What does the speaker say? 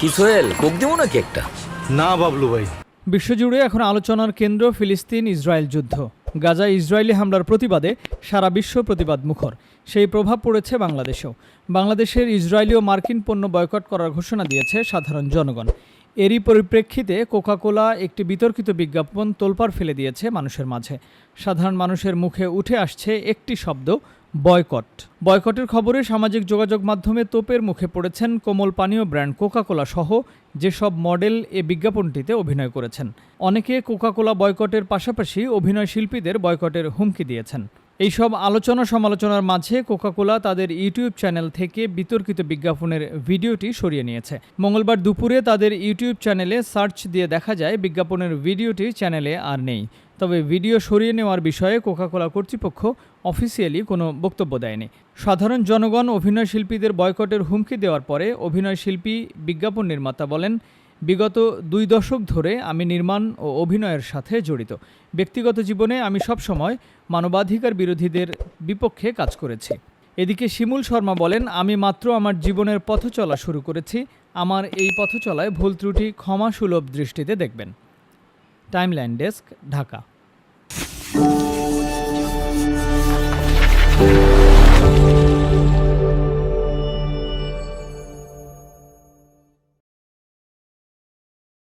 কি সোহেল কোক দিব নাকি একটা? না বাবলু ভাই। বিশ্বজুড়ে এখন আলোচনার কেন্দ্র ফিলিস্তিন ইসরায়েল যুদ্ধ। গাজা ইসরায়েলি হামলার প্রতিবাদে সারা বিশ্ব প্রতিবাদ মুখর। সেই প্রভাব পড়েছে বাংলাদেশেও। বাংলাদেশের ইসরায়েলি ও মার্কিন পণ্য বয়কট করার ঘোষণা দিয়েছে সাধারণ জনগণ। এরই পরিপ্রেক্ষিতে কোকাকোলা একটি বিতর্কিত বিজ্ঞাপন তোলপাড় ফেলে দিয়েছে মানুষের মাঝে। সাধারণ মানুষের মুখে উঠে আসছে একটি শব্দ, বয়কট। বয়কটের খবরে সামাজিক যোগাযোগ মাধ্যমে তোপের মুখে পড়েছেন কোমল পানীয় ব্র্যান্ড কোকাকোলা সহ যেসব মডেল এ বিজ্ঞাপনটিতে অভিনয় করেছেন। অনেকে কোকাকোলা বয়কটের পাশাপাশি অভিনয় শিল্পীদের বয়কটের হুমকি দিয়েছেন। এইসব আলোচনা সমালোচনার মাঝে কোকাকোলা তাদের ইউটিউব চ্যানেল থেকে বিতর্কিত বিজ্ঞাপনের ভিডিওটি সরিয়ে নিয়েছে। মঙ্গলবার দুপুরে তাদের ইউটিউব চ্যানেলে সার্চ দিয়ে দেখা যায়, বিজ্ঞাপনের ভিডিওটি চ্যানেলে আর নেই। তবে ভিডিও সরিয়ে নেওয়ার বিষয়ে কোকাকোলা কর্তৃপক্ষ অফিসিয়ালি কোনো বক্তব্য দেয়নি। সাধারণ জনগণ অভিনয় শিল্পীদের বয়কটের হুমকি দেওয়ার পরে অভিনয় শিল্পী বিজ্ঞাপন নির্মাতা বলেন বিগত দুই দশক ধরে আমি নির্মাণ ও অভিনয়ের সাথে জড়িত। ব্যক্তিগত জীবনে আমি সবসময় মানবাধিকার বিরোধীদের বিপক্ষে কাজ করেছি। এদিকে শিমুল শর্মা বলেন, আমি মাত্র আমার জীবনের পথ চলা শুরু করেছি। আমার এই পথ চলায় ভুল ত্রুটি ক্ষমা সুলভ দৃষ্টিতে দেখবেন। Timeline desk, Dhaka.